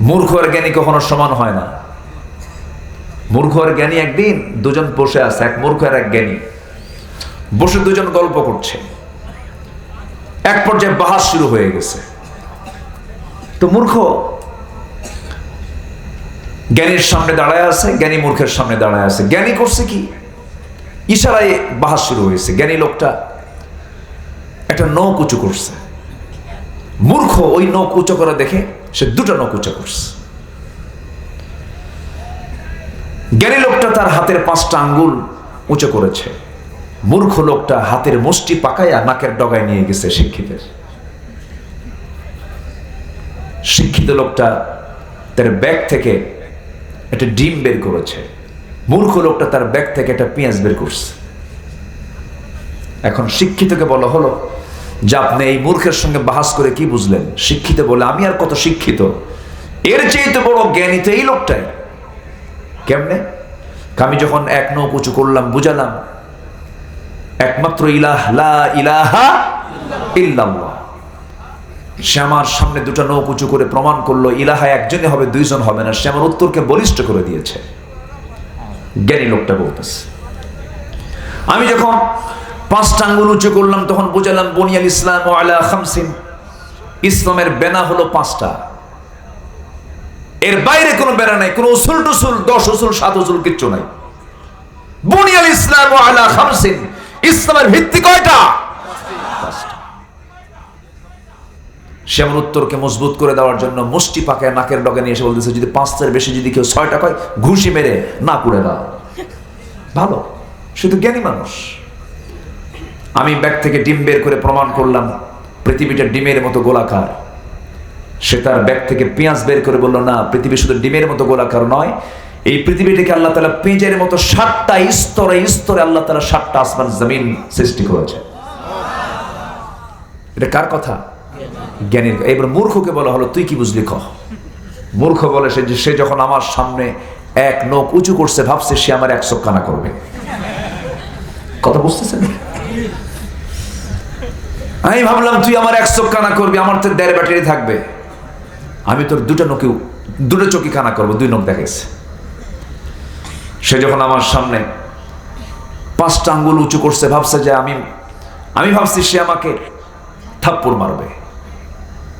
মূর্খ আর জ্ঞানী কখনো সমান হয় না। মূর্খ আর জ্ঞানী একদিন দুজন বসে আছে, এক মূর্খ আর এক জ্ঞানী। বসে দুজন গল্প করছে। এক পর্যায়ে বাহাস শুরু হয়ে গেছে। তো মূর্খ জ্ঞানীর সামনে দাঁড়ায় আছে, জ্ঞানী মূর্খের সামনে দাঁড়ায় আছে। জ্ঞানী করছে কি? ইশারায় বাহাস শুরু হয়েছে। জ্ঞানী লোকটা একটা নখ উঁচু করছে। মূর্খ ওই নখ উঁচু করা দেখে সে দুটো নখ উঁচু করছে। জ্ঞানী লোকটা তার হাতের পাঁচটা আঙ্গুল উঁচু করেছে। মূর্খ লোকটা হাতের মুষ্টি পাকাইয়া নাকের ডগায় নিয়ে গেছে শিক্ষিতের। শিক্ষিত লোকটা তার ব্যাগ থেকে একটা ডিম বের করেছে। মূর্খ লোকটা তার ব্যাগ থেকে একটা পেঁয়াজ বের করছে। এখন শিক্ষিতকে বলা হলো যে আপনি এই মূর্খের সঙ্গে বাহাস করে কি বুঝলেন? শিক্ষিত বলে আমি আর কত শিক্ষিত? এর চেয়ে তো বড় জ্ঞানী এই লোকটাই। কেমনে? আমি যখন এক নৌক উঁচু করলাম, বুঝালাম, একমাত্র ইলাহ, লা ইলাহা ইল্লাল্লাহ। সে আমার সামনে দুটো নৌক উঁচু করে প্রমাণ করল, ইলাহা একজনই হবে, দুইজন হবে না। সে আমার উত্তরকে বলিষ্ঠ করে দিয়েছে। জ্ঞানী লোকটা বলতেছে। আমি যখন পাঁচটা আঙ্গুল উঁচু করলাম, তখন বুঝালাম বনিয়াল ইসলাম ও আলা খামসিন। ইসলামের বেনা হলো পাঁচটা। এর বাইরে কোনো বেড়া নাই, কোনো উসুল টুসুল, দশ উসুল, সাত উসুল কিচ্ছু নাই। বুনিয়াল ইসলাম ও আলা খামসিন। ইসলামের ভিত্তি কয়টা? আমার উত্তরকে মজবুত করে দেওয়ার জন্য মুষ্টি পাকায় নাকের ডগে নিয়ে এসে বলতেছে, যদি পাঁচটার বেশি যদি কেউ ছয়টা কয়, ঘুষি মেরে না করে দাও। ভালো তো জ্ঞানী মানুষ। আমি ব্যাগ থেকে ডিম বের করে প্রমাণ করলাম, পৃথিবীটা ডিমের মতো গোলাকার। সে তার ব্যাগ থেকে পেঁয়াজ বের করে বলল, না, পৃথিবী শুধু ডিমের মতো গোলাকার নয়, এই পৃথিবীটাকে আল্লাহ তালা পেঁজের মতো সাতটা স্তরে স্তরে আল্লাহ তালা সাতটা আসমান জমিন সৃষ্টি করেছে। এটা কার কথা? জ্ঞানীর এবার মূর্খকে বলা হলো, তুই কি বুঝলি কহ? মূর্খ বলে সে যে, সে যখন আমার সামনে এক নখ উঁচু করছে, ভাবছে সে আমার একশো কানা করবে। কথা বুঝতেছেন? আমি ভাবলাম, তুই আমার এক চোখ কানা করবি, আমার তো দেড় ব্যাটারি থাকবে। আমি তোর দুটো নখে দুটো চোখই কানা করব, দুই নখ দেখাইছে। সে যখন আমার সামনে পাঁচটা আঙ্গুল উঁচু করছে, ভাবছে যে আমি আমি ভাবছি সে আমাকে থাপ্পড় মারবে।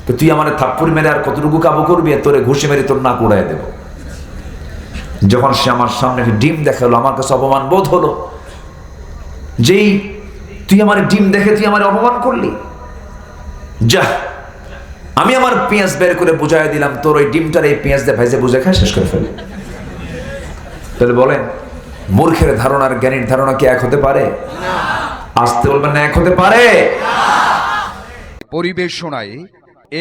তো তুই আমার থাপ্পড় মেরে আর কতটুকু কাবু করবি তোরে ঘুষে মেরে তোর না উড়াই দেব। যখন সে আমার সামনে ডিম দেখাল, আমার কাছে অপমান বোধ হলো, যেই তুই আমার ডিম দেখে তুই আমার অপমান করলি? যা, আমি আমার পেঁয়াজ বের করে বুঝাই দিলাম, তোর ওই ডিমটার এই পেঁয়াজ দিয়ে ভাইজে বুঝে খায় শেষ করে ফেলে। তাহলে বলেন, মূর্খের ধারণার জ্ঞানীর ধারণা কি এক হতে পারে? আসতে বলবেন না, এক হতে পারে। পরিবেশনায়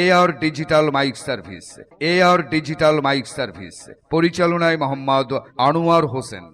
AR digital mike service AR digital mike service পরিচালনায় মোহাম্মদ আনোয়ার হোসেন।